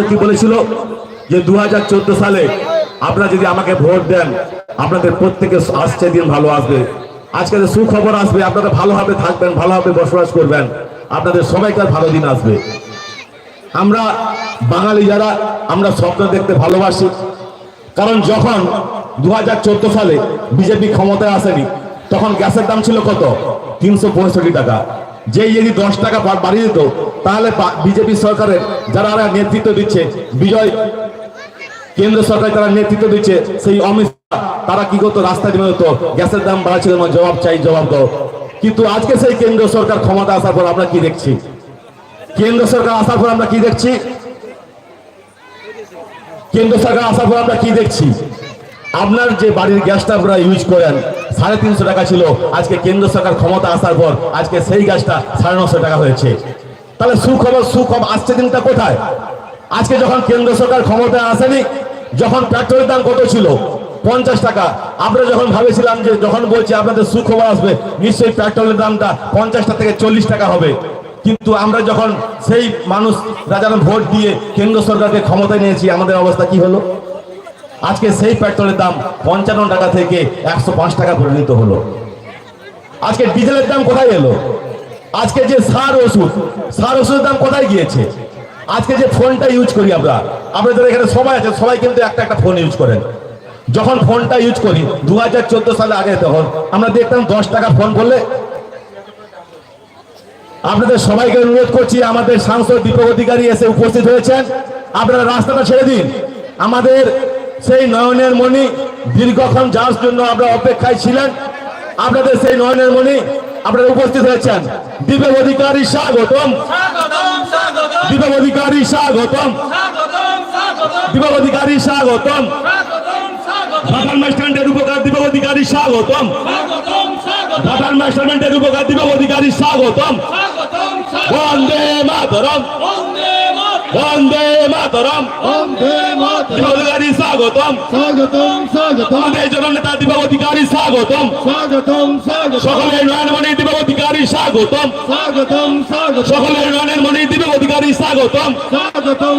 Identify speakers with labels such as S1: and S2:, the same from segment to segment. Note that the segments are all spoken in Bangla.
S1: মানুষে কি বলেছিল? যে দু সালে আপনারা যদি আমাকে ভোট দেন, আপনাদের প্রত্যেকে আসছে দিন ভালো আসবে। আজকে সুখবর আসবে, আপনারা ভালোভাবে থাকবেন, ভালোভাবে বসবাস করবেন। আপনাদের সবাইকার ভালো দিন আসবে। আমরা বাঙালি যারা, আমরা স্বপ্ন দেখতে ভালোবাসি। কারণ যখন দু হাজার চোদ্দ সালে বিজেপি ক্ষমতায় আসেনি, তখন গ্যাসের দাম ছিল কত? তিনশো পঁয়ষট্টি টাকা। যেই যদি দশ টাকা বাড়িয়ে দিত তাহলে বিজেপি সরকারের যারা নেতৃত্ব দিচ্ছে বিজয় কেন্দ্র সরকার যারা নেতৃত্ব দিচ্ছে সেই অমিত শাহ, তারা কি করতো? রাস্তায় নেমে হতো গ্যাসের দাম বাড়াচ্ছিল জবাব চাই জবাব দাও। কিন্তু আজকে সেই কেন্দ্র সরকার ক্ষমতা আসার পর আমরা কি দেখছি? কেন্দ্র সরকার আসার পর আমরা কি দেখছি? কেন্দ্র সরকার আসার পর আমরা কি দেখছি? আপনার যে বাড়ির গ্যাসটা আপনারা ইউজ করেন, সাড়ে তিনশো টাকা ছিল। আজকে কেন্দ্র সরকার ক্ষমতা আসার পর আজকে সেই গ্যাসটা সাড়ে নশো টাকা হয়েছে। তাহলে সুখবর সুখবর আসছে দিনটা কোথায়? আজকে যখন কেন্দ্র সরকার ক্ষমতায় আসেনি, যখন পেট্রোলের দাম কত ছিল? পঞ্চাশ টাকা। আমরা যখন ভাবেছিলাম যে, যখন বলছি আপনাদের সুখবর আসবে, নিশ্চয়ই পেট্রোলের দামটা পঞ্চাশটা থেকে চল্লিশ টাকা হবে। কিন্তু আমরা যখন সেই মানুষ যারা ভোট দিয়ে কেন্দ্র সরকারকে ক্ষমতায় নিয়েছি, আমাদের অবস্থা কি হলো? আজকে সেই পেট্রোলের দাম পঞ্চান্ন টাকা থেকে একশো পাঁচ টাকা পরিণত হলো। আজকে ডিজেলের দাম কোথায় এলো? আজকে যে সার ওষুধ, সার ওষুধের দাম কোথায় গিয়েছে? আজকে যে ফোনটা ইউজ করি আমরা, আপনাদের এখানে সবাই আছে, সবাই কিন্তু একটা একটা ফোন ইউজ করেন। যখন ফোনটা ইউজ করি দু হাজার চোদ্দ সালে আগে তখন আমরা দেখতাম দশ টাকা ফোন করলে আপনাদের সবাইকে অনুরোধ করছি, আমাদের সাংসদ দীপক অধিকারী এসে উপস্থিত হয়েছেন। আপনারা রাস্তাটা ছেড়ে দিন। আমাদের সেই নয়নের মণি দীর্ঘক্ষণ যাওয়ার জন্য আমরা অপেক্ষায় ছিলেন। আপনাদের সেই নয়নের মণি আপনারা উপস্থিত হয়েছেন। দীপক অধিকারী স্বাগতম। দীপক অধিকারী স্বাগতম। দীপক অধিকারী স্বাগতম।
S2: স্বাগতম স্বাগতম
S1: উপকার দীপক অধিকারী স্বাগতম।
S2: স্বাগতম স্বাগতম
S1: ভাটার উপকার দীপক অধিকারী স্বাগতম।
S2: স্বাগতম
S1: বন্দে মাতরম।
S2: বন্দে মাতরম।
S1: বন্দে মাতরম
S3: বন্দে মাতরম
S1: দীপক অধিকারী স্বাগতম।
S3: স্বাগতম স্বাগতম।
S1: আমাদের জননেতা দীপক অধিকারী স্বাগতম
S3: স্বাগতম। স্বাগত
S1: সকলের নয়নমণি দীপক অধিকারী স্বাগতম
S3: স্বাগতম। স্বাগত
S1: সকলের নয়নমণি দীপক অধিকারী স্বাগতম।
S3: স্বাগতম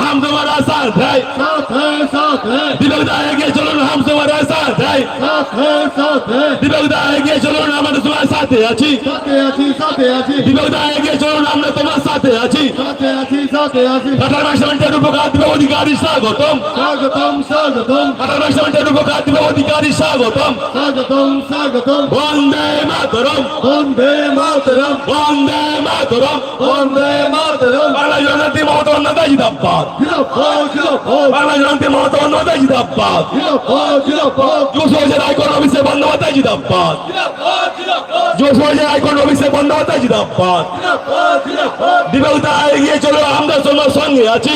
S1: साथ है
S3: साथ है साथ है।
S1: दिवक दाएँगे चलो हम तुम्हारे साथ है।
S3: साथ है साथ है।
S1: दिवक दाएँगे चलो तुम्हारे साथ है
S3: अच्छी साथ है अच्छी
S1: साथ है अच्छी दिवक दाएँगे चलो हम तुम्हारे
S3: साथ है अच्छी साथ
S1: है अच्छी উপকার দীপক অধিকারী স্বাগতম
S3: স্বাগতম স্বাগতম
S1: মাসমেন্টের উপকার দীপক অধিকারী স্বাগতম
S3: স্বাগতম স্বাগতম
S1: বন্দে মাতরম।
S3: বন্দে মাতরম।
S1: বন্দে মাতরম।
S3: বন্দে মাতরম।
S1: বাংলা জনতি মমতা বন্দ্যোপাধ্যায় জিন্দাবাদ
S3: জিন্দাবাদ জিন্দাবাদ
S1: বাংলা জনতি মমতা বন্দ্যোপাধ্যায় জিন্দাবাদ
S3: জিন্দাবাদ জিন্দাবাদ
S1: যুব সমাজের আইকন অভিষেক বন্দ্যোপাধ্যায় জিন্দাবাদ
S2: জিন্দাবাদ জিন্দাবাদ
S1: যুব সমাজের আইকন অভিষেক বন্দ্যোপাধ্যায় জিন্দাবাদ
S3: জিন্দাবাদ জিন্দাবাদ
S1: দীপক দা এগিয়ে চলো আমরা তোমার সঙ্গে আছি।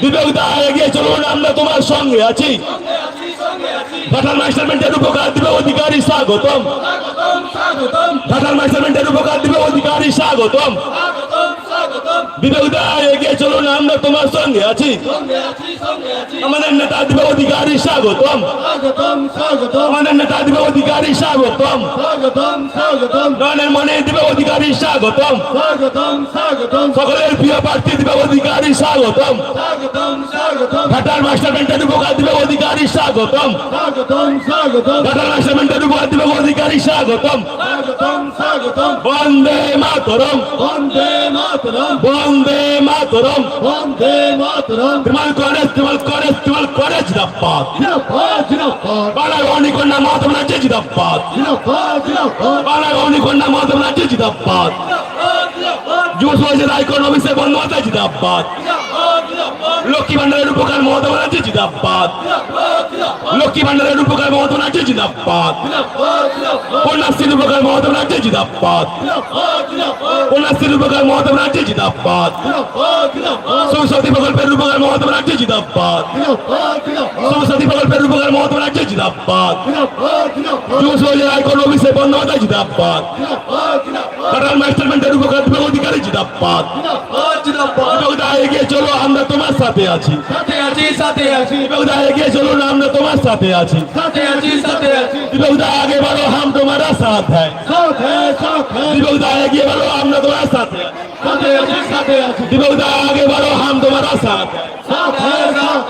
S1: দীপক এগিয়ে চলুন আমরা তোমার সঙ্গে আছি। ঘাটাল মাস্টারমেন্টের উপকার দিবে অধিকারী স্বাগতম। ঘাটাল মাস্টারমেন্টের উপকার দিবে অধিকারী স্বাগতম। দীপক দা এগিয়ে চলুন আমরা তোমার সঙ্গে আছি। আমাদের নেতা দিবে অধিকারী স্বাগতম। আমাদের নেতা দিবে অধিকারী স্বাগতম। নয়নের মনে দিবে অধিকারী স্বাগতম। সকলের প্রিয় প্রার্থী দিবে অধিকারী উপকার দিবে উপকার দিবে স্বাগতম। বন্দে মাতরম।
S3: বন্দে মাতরম।
S1: বন্দে মাতরম
S3: বন্দে মাতরম
S1: কংগ্রেস তৃণমূল কংগ্রেস জিন্দাবাদ
S3: জিন্দাবাদ জিন্দাবাদ
S1: বাংলার অনিকন্যা মমতা ব্যানার্জি জিন্দাবাদ
S3: জিন্দাবাদ জিন্দাবাদ
S1: বাংলার অনিকন্যা মমতা ব্যানার্জি জিন্দাবাদ
S2: জিন্দাবাদ জিন্দাবাদ
S1: যুব সমাজের আইকন অভিষেক বন্দ্যোপাধ্যায় জিন্দাবাদ
S2: জিন্দাবাদ জিন্দাবাদ
S1: লক্ষ্মী ভান্ডারের উপকার মমতা ব্যানার্জি জিন্দাবাদ
S2: জিন্দাবাদ জিন্দাবাদ
S1: লক্ষ্মী ভান্ডারের উপকার মমতা ব্যানার্জি জিন্দাবাদ। কন্যাশ্রীর উপকার মমতা ব্যানার্জি জিন্দাবাদ। কন্যাশ্রীর উপকার মমতা ব্যানার্জি জিন্দাবাদ। সরস্বতী প্রকল্পের উপকার মমতা ব্যানার্জি জিন্দাবাদ।
S3: জিন্দাবাদ
S1: প্রকল্পের উপকার মমতা ব্যানার্জি জিন্দাবাদ
S3: জিন্দাবাদ। জিন্দাবাদ
S1: যুব সমাজের আইকন অভিষেক জিন্দাবাদ
S3: জিন্দাবাদ।
S1: কাটাল মাস্টারমেন্টের উপকার অধিকারী জিন্দাবাদ। বেহুদা এগিয়ে চলো আমরা তোমার সাথে আছি।
S2: সাথে আছি সাথে আছি।
S1: বেহুদা এগিয়ে চলো আমরা তোমার
S2: সাথে আছি। সাথে আছি
S1: সাথে আছি। বেহুদা আগে বাড়ো হাম তোমারা
S3: সাথ। হ্যায় সাথ হ্যায়
S2: সাথ।
S3: হ্যায়
S1: বেহুদা এগিয়ে বাড়ো আমরা তোমার সাথে
S3: সাথে আছি সাথে
S1: আছি।
S3: বেহুদা আগে
S1: বাড়ো হাম
S3: তোমারা সাথ।
S1: সাথ হ্যায়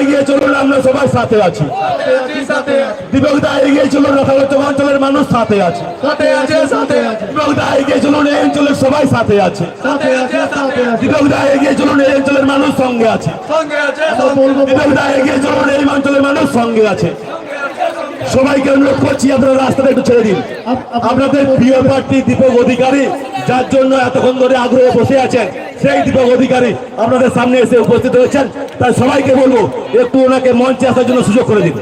S1: এগিয়ে চলুন আমরা সাথে আছি। এগিয়ে চলুন অঞ্চলের মানুষ সাথে আছে।
S2: সাথে আছে সাথে আছে।
S1: দীপক এগিয়ে চলুন এই অঞ্চলের সবাই সাথে আছে।
S3: সাথে আছে সাথে আছে।
S1: দীপক এগিয়ে চলুন এই অঞ্চলের মানুষ সঙ্গে আছে।
S2: সঙ্গে আছে
S3: আমরা বলব
S1: দীপক দা এগিয়ে চলুন এই অঞ্চলের মানুষ সঙ্গে আছে। সবাইকে অনুরোধ করছি আপনারা রাস্তাটা একটু ছেড়ে দিন।
S3: আপ- আপ-
S1: আপনাদের প্রিয় প্রার্থী দীপক অধিকারী যার জন্য এতক্ষণ ধরে আগ্রহে বসে আছেন সেই দীপক অধিকারী আপনাদের সামনে এসে উপস্থিত হয়েছেন। তাই সবাইকে বলব একটু ওনাকে মঞ্চে আসার জন্য সুযোগ করে দিন।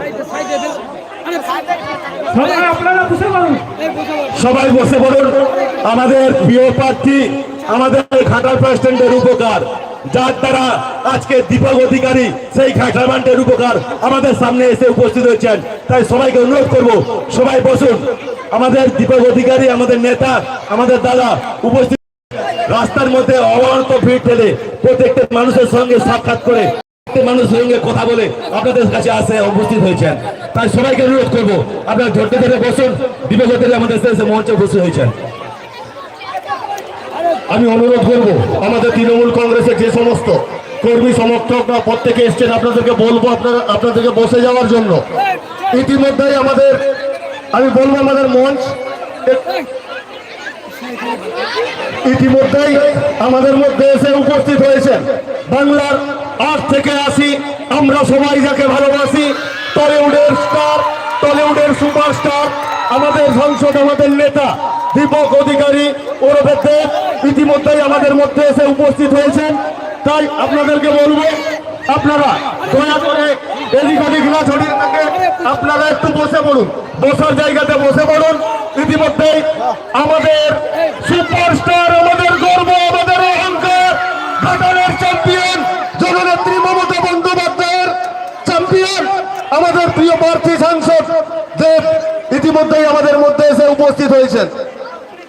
S1: সবাই বসে পড়ুন। আমাদের প্রিয় প্রার্থী আমাদের ঘাটাল প্রেসিডেন্টের উপকার। যার দ্বারা আজকে দীপক অধিকারী সেই ঘাটালমান্টের উপকার আমাদের সামনে এসে উপস্থিত হয়েছেন। তাই সবাইকে অনুরোধ করব, সবাই বসুন। আমাদের দীপক অধিকারী, আমাদের নেতা, আমাদের দাদা উপস্থিত। রাস্তার মধ্যে অবান্ত ভিড় ঠেলে প্রত্যেকটা মানুষের সঙ্গে সাক্ষাৎ করে মানুষের সঙ্গে কথা বলে আপনাদের কাছে আসে উপস্থিত হয়েছেন। তাই সবাইকে অনুরোধ করব, আপনারা ধরতে ধরে বসুন। দীপক অধিকারী আমাদের মঞ্চে বসে হয়েছেন। আমি অনুরোধ করব, আমাদের তৃণমূল কংগ্রেসের যে সমস্ত কর্মী সমর্থকরা প্রত্যেকে এসছেন, আপনাদেরকে বলব আপনারা, আপনাদেরকে বসে যাওয়ার জন্য। ইতিমধ্যেই আমাদের, আমি বলব আমাদের মঞ্চ, ইতিমধ্যেই আমাদের মধ্যে এসে উপস্থিত হয়েছেন। বাংলার আট থেকে আসি আমরা সবাই যাকে ভালোবাসি, টলিউডের স্টার, টলিউডের সুপারস্টার, আমাদের সংসদ, আমাদের নেতা দীপক অধিকারী ওরফে ইতিমধ্যেই আমাদের মধ্যে এসে উপস্থিত হয়েছেন। তাই আপনাদেরকে বলব, আপনারা দয়া করে এদিক ওদিক না ছড়িয়ে থাকে। আপনারা একটু বসে পড়ুন, বসার জায়গাতে বসে পড়ুন। ইতিমধ্যেই আমাদের সুপারস্টার, আমাদের গর্ব, আমাদের অহংকার, ঘাটালের চ্যাম্পিয়ন জননেত্রী মমতা বন্দ্যোপাধ্যায়ের চ্যাম্পিয়ন আমাদের প্রিয় প্রার্থী সাংসদ দেব ইতিমধ্যেই আমাদের মধ্যে এসে উপস্থিত হয়েছেন।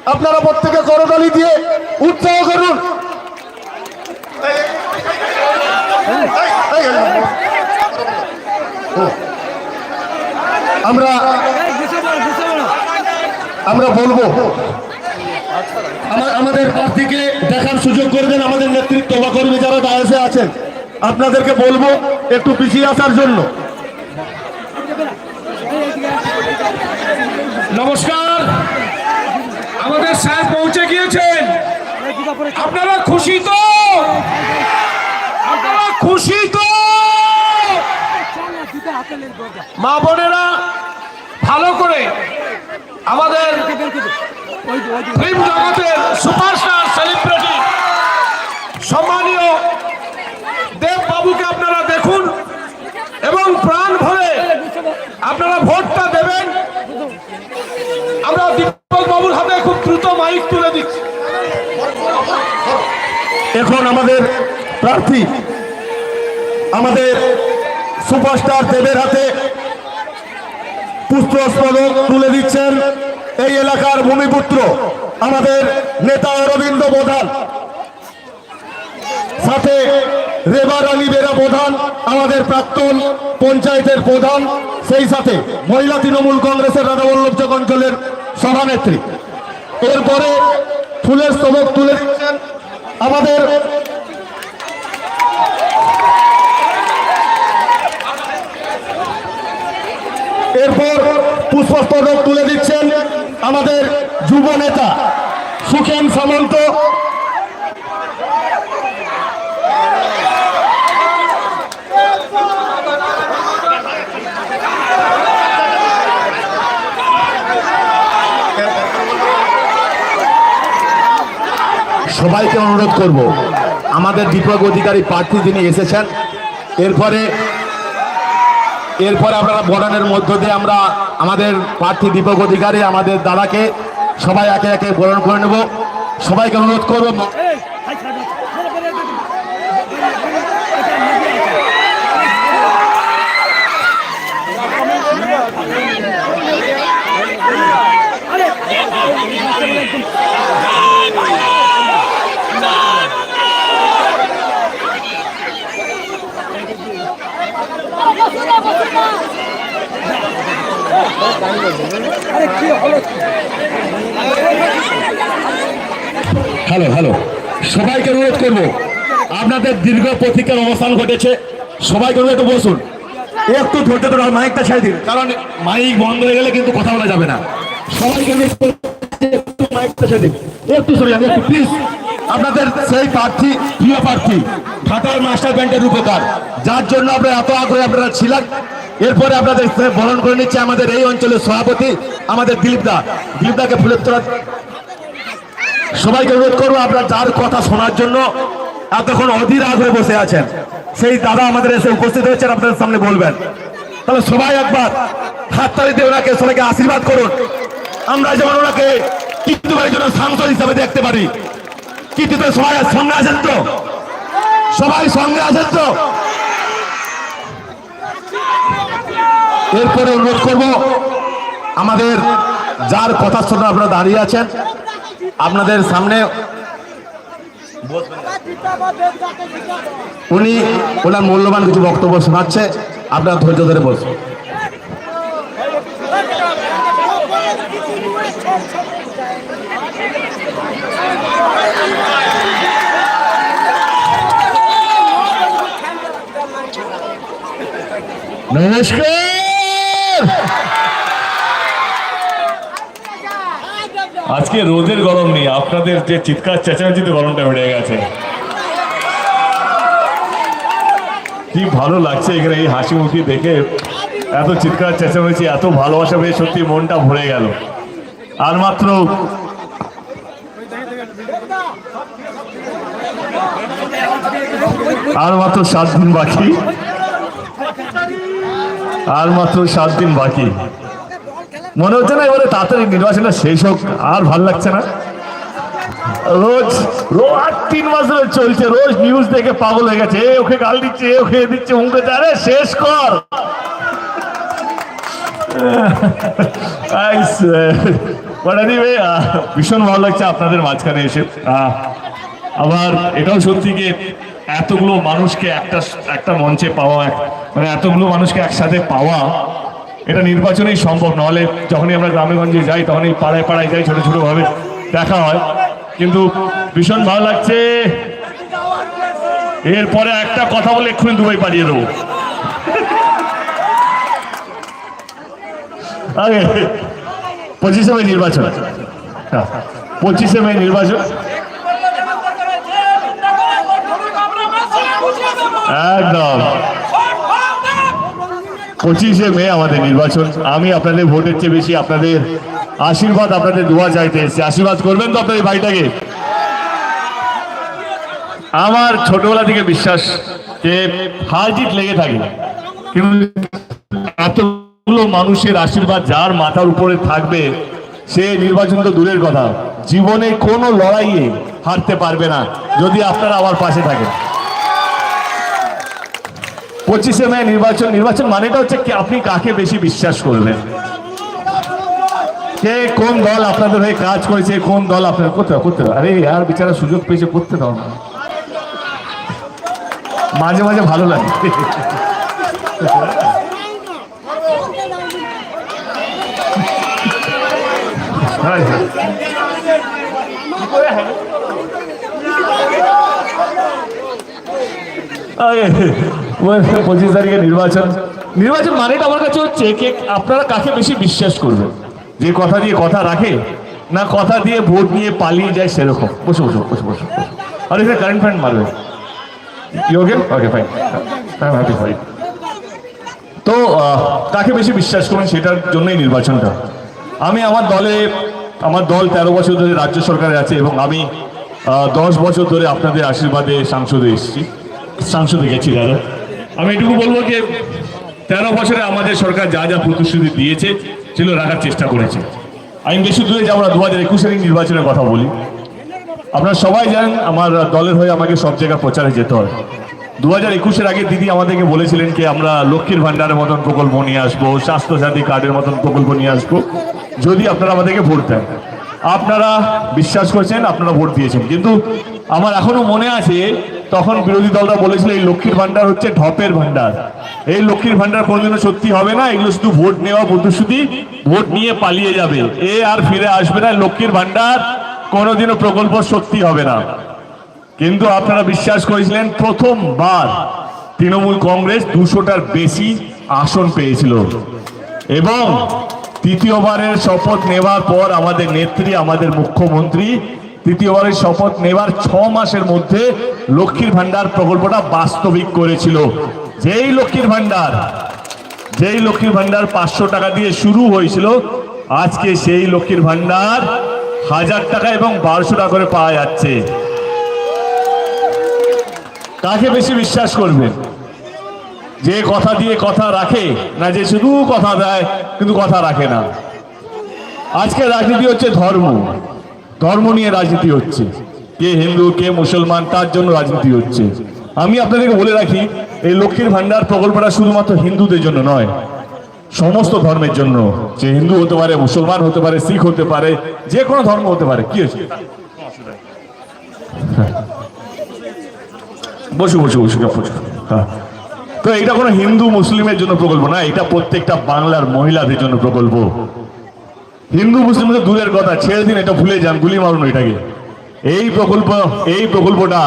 S1: আপনারা প্রত্যেকে করতালি দিয়ে উৎসাহ করুন। আমরা আমরা বলব, আমা- আমাদের প্রার্থীকে দেখার সুযোগ করবেন আমাদের নেতৃত্ব বা কর্মী যারা দায়সে আছেন, আপনাদেরকে বলব একটু পিছিয়ে আসার জন্য।
S4: নমস্কার। আমাদের স্যার পৌঁছে গিয়েছেন। আপনারা খুশি তো? আপনারা খুশি তো? মা বোনেরা, ভালো করে আমাদের ফিল্ম জগতের সুপারস্টার সেলিব্রিটি সম্মানীয় দেব বাবুকে আপনারা দেখুন এবং প্রাণ ভরে আপনারা ভোটটা দেবেন আমরা দীপক বাবুর হাতে খুব দ্রুত মাইক তুলে দিচ্ছি।
S1: এখন আমাদের প্রার্থী, আমাদের সুপারস্টার দেবের হাতে পুষ্পস্তবক তুলে দিচ্ছেন এই এলাকার ভূমিপুত্র, আমাদের নেতা অরবিন্দ প্রধান। সাথে রেবার আলী বেরা প্রধান, আমাদের প্রাক্তন পঞ্চায়েতের প্রধান, সেই সাথে মহিলা তৃণমূল কংগ্রেসের রাধাবল্লভ অঞ্চলের সভানেত্রী। এরপরে ফুলের স্তবক তুলে দিচ্ছেন আমাদের এরপর পুষ্পস্তবক তুলে দিচ্ছেন আমাদের যুব নেতা সুখেন সামন্ত। সবাইকে অনুরোধ করব। আমাদের দীপক অধিকারী প্রার্থী যিনি এসেছেন, এরপরে এরপরে আপনারা বরণের মধ্য দিয়ে আমরা আমাদের প্রার্থী দীপক অধিকারী, আমাদের দাদাকে সবাই একে একে বরণ করে নেব। সবাইকে অনুরোধ করব হ্যালো হ্যালো। সবাইকে অনুরোধ করব আপনাদের দীর্ঘ প্রতীক্ষার অবস্থান ঘটেছে। সবাইকে অনুরোধ বসুন। একটু ধৈর্য ধরে মাইকটা ছেড়ে দিন কারণ মাইক বন্ধ হয়ে গেলে কিন্তু কথা বলা যাবে না। সবাইকে অনুরোধ করব, একটু মাইকটা ছেড়ে দিন। একটু সরে যান একটু প্লিজ আপনাদের সেই প্রার্থী, প্রিয় প্রার্থী, ঘাটাল মাস্টার ব্যাংকের রূপকার। যার জন্য আপনারা এত আগ্রহে আপনারা ছিলেন এরপরে আপনাদের বরণ করে নিচ্ছে আমাদের এই অঞ্চলের সভাপতি, আমাদের দিলীপ দা। দিলীপ দাকে ফুলের তোলা। সবাইকে অনুরোধ করব আপনার যার কথা শোনার জন্য এতক্ষণ অধীর আগ্রহে বসে আছেন। সেই দাদা আমাদের এসে উপস্থিত হয়েছেন, আপনাদের সামনে বলবেন। তাহলে সবাই একবার হাততালি দিয়ে ওনাকে, সবাইকে আশীর্বাদ করুন। আমরা যেমন ওনাকে কীর্তিবারের জন্য সাংসদ হিসাবে দেখতে পারি কীর্তিতে সবাই সঙ্গে আছেন তো? সবাই সঙ্গে আছেন তো? এরপরে অনুরোধ করব, আমাদের যার কথা শুনে আপনারা দাঁড়িয়ে আছেন, আপনাদের সামনে উনি ওনার মূল্যবান কিছু বক্তব্য শোনাচ্ছে, আপনারা ধৈর্য ধরে বসুন নমস্কার।
S5: আজকে রোদের গরম নেই, আপনাদের যে চিৎকার চেঁচামেচিতে গরমটা বেড়ে গেছে। কি ভালো লাগছে এখানে এই হাসি মুখি দেখে, এত চিৎকার চেঁচামেচি, এত ভালোবাসা পেয়ে সত্যি মনটা ভরে গেল। আর মাত্র আর মাত্র সাত দিন বাকি। আর মাত্র সাত দিন বাকি। মনে হচ্ছে না এবারে তাড়াতাড়ি নির্বাচনটা শেষ হোক, আর ভালো লাগছে না। রোজ রোজ আর তিন মাস ধরে চলছে, রোজ নিউজ দেখে পাগল হয়ে গেছে, এ ওকে গাল দিচ্ছে, এ ওকে দিচ্ছে উমকে আরে শেষ কর। এনিওয়ে ভীষণ ভালো লাগছে আপনাদের মাঝখানে এসে। আবার এটাও সত্যি কি, এতগুলো মানুষকে একটা একটা মঞ্চে পাওয়া মানে এতগুলো মানুষকে একসাথে পাওয়া এটা নির্বাচনেই সম্ভব। নাহলে যখনই আমরা গ্রামে গঞ্জে যাই তখনই পাড়ায় পাড়ায় যাই ছোট ছোট ভাবে দেখা হয়। কিন্তু ভীষণ ভালো লাগছে। এরপরে একটা কথা বলে এক্ষুনি দুবাই পাঠিয়ে দেবো। আগে পঁচিশে মে নির্বাচন। হ্যাঁ, পঁচিশে মে নির্বাচন। একদম। পঁচিশে মে আমাদের নির্বাচন। আমি আপনাদের ভোটের চেয়ে বেশি আপনাদের আশীর্বাদ আপনাদের দোয়া চাইতে এসেছি। আশীর্বাদ করবেন তো আপনাদের ভাইটাকে আমার ছোটবেলা থেকে বিশ্বাস যে হার জিত লেগে থাকে। কিন্তু এতগুলো মানুষের আশীর্বাদ যার মাথার উপরে থাকবে, সে নির্বাচন তো দূরের কথা। জীবনে কোনো লড়াইয়ে হারতে পারবে না, যদি আপনারা আমার পাশে থাকেন। পঁচিশে মে নির্বাচন নির্বাচন মানেটা হচ্ছে আপনি কাকে বেশি বিশ্বাস করবেন কে কোন দল আপনাদের হয়ে কাজ করেছে কোন দল আপনার করতে করতে। আরে আর বিচারা সুযোগ পেয়েছে করতে দাও না মাঝে মাঝে ভালো লাগে। আরে, পঁচিশ তারিখে নির্বাচন। নির্বাচন মানেটা আমার কাছে হচ্ছে কে আপনারা কাকে বেশি বিশ্বাস করবেন? যে কথা দিয়ে কথা রাখে না কথা দিয়ে ভোট নিয়ে পালিয়ে যায় সেরকম। বসে বসে বসে বসে আর এখানে কারেন্ট ফ্যান্ড মারবে। Okay okay fine happy fine তো কাকে বেশি বিশ্বাস করবেন সেটার জন্যই নির্বাচনটা। আমি আমার দলে আমার দল তেরো বছর ধরে রাজ্য সরকারে আছে এবং আমি দশ বছর ধরে আপনাদের আশীর্বাদে সাংসদে এসেছি। সাংসদে গেছি দাদা। আমি এটুকু বলব যে তেরো বছরে আমাদের সরকার যা যা প্রতিশ্রুতি দিয়েছে সেগুলো রাখার চেষ্টা করেছে। আমি বেশি দূরে যে আমরা দু হাজার একুশের নির্বাচনের কথা বলি। আপনারা সবাই জানেন আমার দলের হয়ে আমাকে সব জায়গায় প্রচারে যেতে হয়। দু হাজার একুশের আগে দিদি আমাদেরকে বলেছিলেন কি আমরা লক্ষ্মীর ভান্ডারের মতন প্রকল্প নিয়ে আসব, স্বাস্থ্যসাথী কার্ডের মতন প্রকল্প নিয়ে আসব। যদি আপনারা আমাদেরকে ভোট দেন। আপনারা বিশ্বাস করছেন, আপনারা ভোট দিয়েছেন। কিন্তু আমার এখনও মনে আছে তখন বিরোধী দলরা বলেছিল, এই লক্ষ্মীর ভান্ডার হচ্ছে ঢপের ভান্ডার এই লক্ষ্মীর ভান্ডার কোনোদিনও সত্যি হবে না, এগুলো শুধু ভোট নেওয়া প্রতিশ্রুতি, ভোট নিয়ে পালিয়ে যাবে। এ আর ফিরে আসবে না, লক্ষ্মীর ভান্ডার কোনোদিনও প্রকল্প সত্যি হবে না। কিন্তু আপনারা বিশ্বাস করেছিলেন, প্রথমবার তৃণমূল কংগ্রেস দুশোটার বেশি আসন পেয়েছিল। এবং তৃতীয়বারের শপথ নেওয়ার পর আমাদের নেত্রী, আমাদের মুখ্যমন্ত্রী তৃতীয়বারের শপথ নেবার ছ মাসের মধ্যে লক্ষ্মীর ভান্ডার প্রকল্পটা বাস্তবিক করেছিল। যেই লক্ষ্মীর ভান্ডার যেই লক্ষ্মীর ভান্ডার পাঁচশো টাকা দিয়ে শুরু হয়েছিল, আজকে সেই লক্ষ্মীর ভান্ডার হাজার টাকা এবং বারোশো টাকা করে পাওয়া যাচ্ছে। কাকে বেশি বিশ্বাস করবেন যে কথা দিয়ে কথা রাখে না যে শুধু কথা দেয়, কিন্তু কথা রাখে না। আজকে রাজনীতি হচ্ছে ধর্ম। ধর্ম নিয়ে রাজনীতি হচ্ছে। কে হিন্দু, কে মুসলমান, তার জন্য রাজনীতি হচ্ছে। আমি আপনাদেরকে বলে রাখি, এই লক্ষ্মীর ভান্ডার প্রকল্পটা শুধুমাত্র হিন্দুদের জন্য নয়, সমস্ত ধর্মের জন্য। যে হিন্দু হতে পারে, মুসলমান হতে পারে, শিখ হতে পারে, যে কোনো ধর্ম হতে পারে। কি হয়েছে? বসু বসু বসু হ্যাঁ। তো এটা কোনো হিন্দু, মুসলিমের জন্য প্রকল্প না, এটা প্রত্যেকটা বাংলার মহিলাদের জন্য প্রকল্প। হিন্দু মুসলিম তো দূরের কথা, ছেড়ে দিন, এটা ভুলে যান, গুলি মারুন এটাকে এই প্রকল্প, এই প্রকল্পটা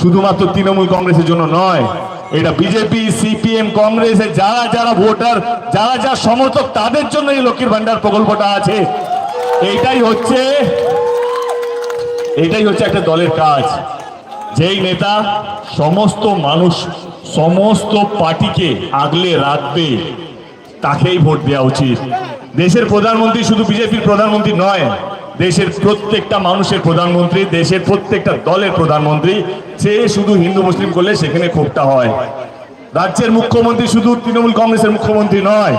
S5: শুধুমাত্র তৃণমূল কংগ্রেসের জন্য নয়, এটা বিজেপি, সিপিএম, কংগ্রেসের যারা যারা ভোটার, যারা যারা সমর্থক, তাদের জন্য এই লক্ষ্মীর ভান্ডার প্রকল্পটা আছে। এইটাই হচ্ছে এটাই হচ্ছে একটা দলের কাজ। যেই নেতা সমস্ত মানুষ, সমস্ত পার্টিকে আগলে রাখবে। তাকেই ভোট দেওয়া উচিত। দেশের প্রধানমন্ত্রী শুধু বিজেপির প্রধানমন্ত্রী নয়, দেশের প্রত্যেকটা মানুষের প্রধানমন্ত্রী, দেশের প্রত্যেকটা দলের প্রধানমন্ত্রী, সে শুধু হিন্দু, মুসলিম করলে সেখানে ক্ষোভটা হয়। রাজ্যের মুখ্যমন্ত্রী শুধু তৃণমূল কংগ্রেসের মুখ্যমন্ত্রী নয়,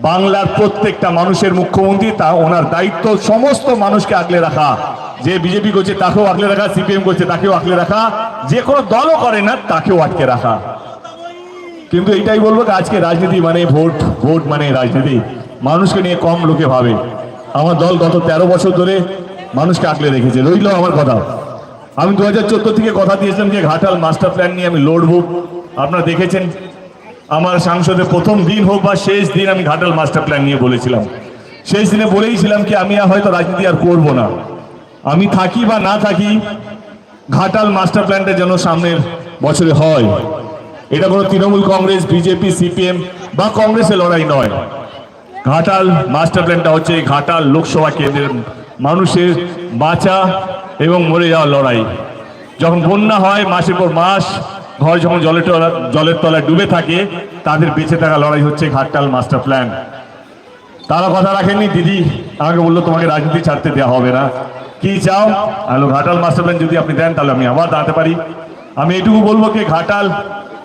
S5: বাংলার প্রত্যেকটা মানুষের মুখ্যমন্ত্রী, তা ওনার দায়িত্ব সমস্ত মানুষকে আগলে রাখা। যে বিজেপি করছে, তাকেও আগলে রাখা, সিপিএম করছে, তাকেও আগলে রাখা। যে কোনো দলও করে না, তাকেও আটকে রাখা। কিন্তু এটাই বলব আজকে রাজনীতি মানে ভোট ভোট মানে রাজনীতি। মানুষকে নিয়ে কম লোকে ভাবে। আমার দল গত তেরো বছর ধরে মানুষকে আগলে রেখেছে। রইল আমার কথা। আমি দু হাজার চোদ্দ থেকে কথা দিয়েছিলাম যে ঘাটাল মাস্টার প্ল্যান নিয়ে আমি লড়বো। আপনারা দেখেছেন, আমার সাংসদে প্রথম দিন হোক বা শেষ দিন আমি ঘাটাল মাস্টার প্ল্যান নিয়ে বলেছিলাম। শেষ দিনে বলেইছিলাম কি, আমি আর হয়তো রাজনীতি আর করব না। আমি থাকি বা না থাকি, ঘাটাল মাস্টার প্ল্যানটা যেন সামনের বছরে হয়। এটা কোনো তৃণমূল কংগ্রেস, বিজেপি, সিপিএম বা কংগ্রেসের লড়াই নয়। ঘাটাল মাস্টার প্ল্যানটা হচ্ছে ঘাটাল লোকসভা কেন্দ্রের মানুষের বাঁচা এবং মরে যাওয়ার লড়াই। যখন বন্যা হয়, মাসের পর মাস ঘর যখন জলের তলা জলের তলায় ডুবে থাকে, তাদের বেঁচে থাকা লড়াই হচ্ছে ঘাটাল মাস্টার প্ল্যান। তারা কথা রাখেননি, দিদি আমাকে বলল তোমাকে রাজনীতি ছাড়তে দেওয়া হবে না। কি চাও? হ্যালো ঘাটাল মাস্টার প্ল্যান যদি আপনি দেন, তাহলে আমি আবার দাঁড়াতে পারি। আমি এটুকু বলব কি ঘাটাল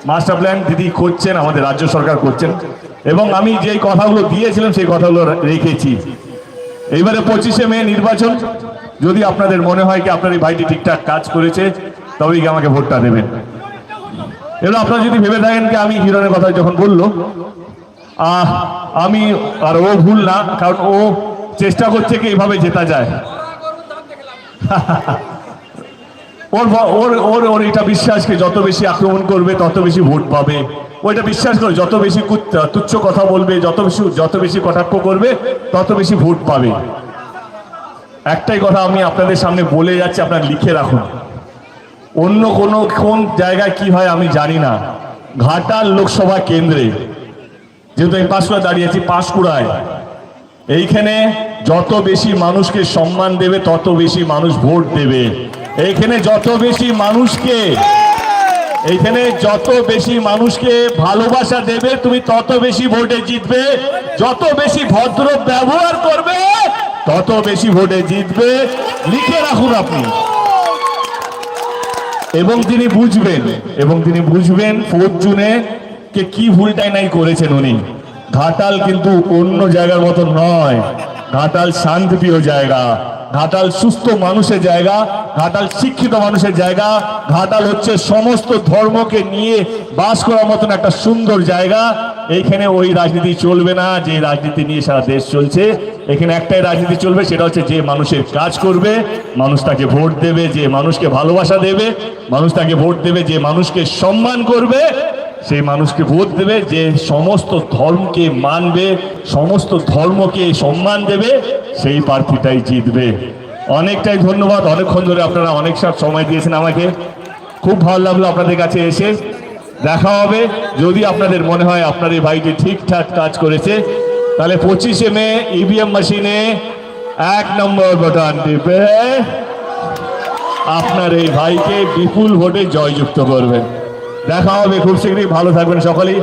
S5: মাস্টার প্ল্যান দিদি করছেন আমাদের রাজ্য সরকার করছেন। এবং আমি যেই কথাগুলো দিয়েছিলাম সেই কথাগুলো রেখেছি। এইবারে পঁচিশে মে নির্বাচন। যদি আপনাদের মনে হয় কি আপনার এই ভাইটি ঠিকঠাক কাজ করেছে তবেই কি আমাকে ভোটটা দেবেন। এবার আপনারা যদি ভেবে থাকেন কি আমি হিরণের কথা যখন বলল আহ, আমি আর ও ভুল না কারণ ও চেষ্টা করছে কি এইভাবে জেতা যায়। ওর ওর ওর ওর এটা বিশ্বাসকে যত বেশি আক্রমণ করবে, তত বেশি ভোট পাবে। ও এটা বিশ্বাস করে যত বেশি তুচ্ছ কথা বলবে, যত বেশি যত বেশি কটাক্ষ করবে, তত বেশি ভোট পাবে। একটাই কথা আমি আপনাদের সামনে বলে যাচ্ছি, আপনারা লিখে রাখুন। অন্য কোনো কোন জায়গায় কি হয় আমি জানি না। ঘাটাল লোকসভা কেন্দ্রে, যেহেতু আমি পাঁশকুড়া দাঁড়িয়েছি পাঁশকুড়ায়, এইখানে যত বেশি মানুষকে সম্মান দেবে, তত বেশি মানুষ ভোট দেবে। এইখানে যত বেশি মানুষকে, এইখানে যত বেশি মানুষকে ভালোবাসা দেবে, তুমি তত বেশি ভোটে জিতবে। যত বেশি ভদ্র ব্যবহার করবে, তত বেশি ভোটে জিতবে। লিখে রাখুন আপনি। এবং তিনি বুঝবেন, এবং তিনি বুঝবেন ফোর্থ জুনে কে কি ভুলটাই নাই করেছেন উনি। ঘাটাল কিন্তু অন্য জায়গার মতো নয়। ঘাটাল শান্তিপ্রিয় জায়গা। ঘাটাল সুস্থ মানুষের জায়গা, ঘাটাল শিক্ষিত মানুষের জায়গা, ঘাটাল হচ্ছে সমস্ত ধর্মকে নিয়ে বাস করার মতন একটা সুন্দর জায়গা। এইখানে ওই রাজনীতি চলবে না, যে রাজনীতি নিয়ে সারা দেশ চলছে। এখানে একটাই রাজনীতি চলবে, সেটা হচ্ছে যে মানুষের কাজ করবে, মানুষ তাকে ভোট দেবে, যে মানুষকে ভালোবাসা দেবে, মানুষ তাকে ভোট দেবে, যে মানুষকে সম্মান করবে। সেই মানুষকে ভোট দেবে যে সমস্ত ধর্মকে মানবে, সমস্ত ধর্মকে সম্মান দেবে, সেই প্রার্থীটাই জিতবে। অনেকটাই ধন্যবাদ, অনেকক্ষণ ধরে আপনারা অনেক সব সময় দিয়েছেন আমাকে। খুব ভালো লাগল আপনাদের কাছে এসে। দেখা হবে, যদি আপনাদের মনে হয় আপনার এই ভাইটি ঠিকঠাক কাজ করেছে, তাহলে পঁচিশে মে ইভিএম মেশিনে এক নম্বর বাটন টিপে আপনার এই ভাইকে বিপুল ভোটে জয়যুক্ত করবেন। দেখা হবে খুব শীঘ্রই। ভালো থাকবেন সকলেই।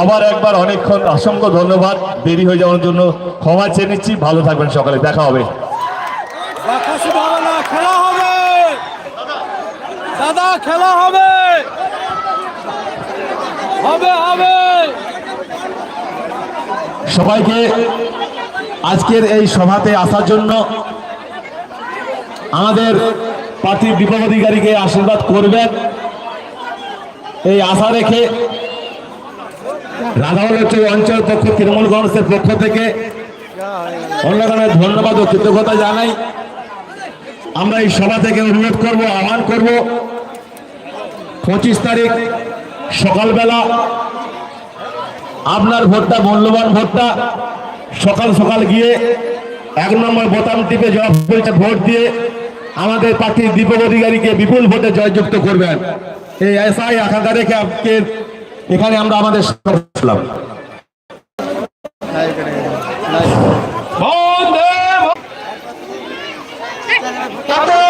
S5: আবার একবার অনেকক্ষণ অসংখ্য ধন্যবাদ। দেরি হয়ে যাওয়ার জন্য ক্ষমা চেয়ে নিচ্ছি। ভালো থাকবেন সকালে। দেখা হবে।
S2: খেলা হবে। দাদা খেলা হবে। হবে হবে।
S1: সবাইকে আজকের এই সভাতে আসার জন্য আমাদের প্রার্থী দীপক অধিকারীকে আশীর্বাদ করবেন। এই আশা রেখে রাধাবল্লভ অঞ্চল পক্ষ, তৃণমূল কংগ্রেসের পক্ষ থেকে অন্য ধরনের ধন্যবাদ ও কৃতজ্ঞতা জানাই। আমরা এই সভা থেকে অনুরোধ করব, আহ্বান করব, পঁচিশ তারিখ সকালবেলা আপনার ভোটটা, মূল্যবান ভোটটা, সকাল সকাল গিয়ে এক নম্বর বোতাম টিপে জবাব ভোট দিয়ে আমাদের প্রার্থী দীপক অধিকারীকে বিপুল ভোটে জয়যুক্ত করবেন এই এসআই আকাঙ্ক্ষা রেখে আজকে এখানে আমরা আমাদের।
S4: বন্দে
S6: না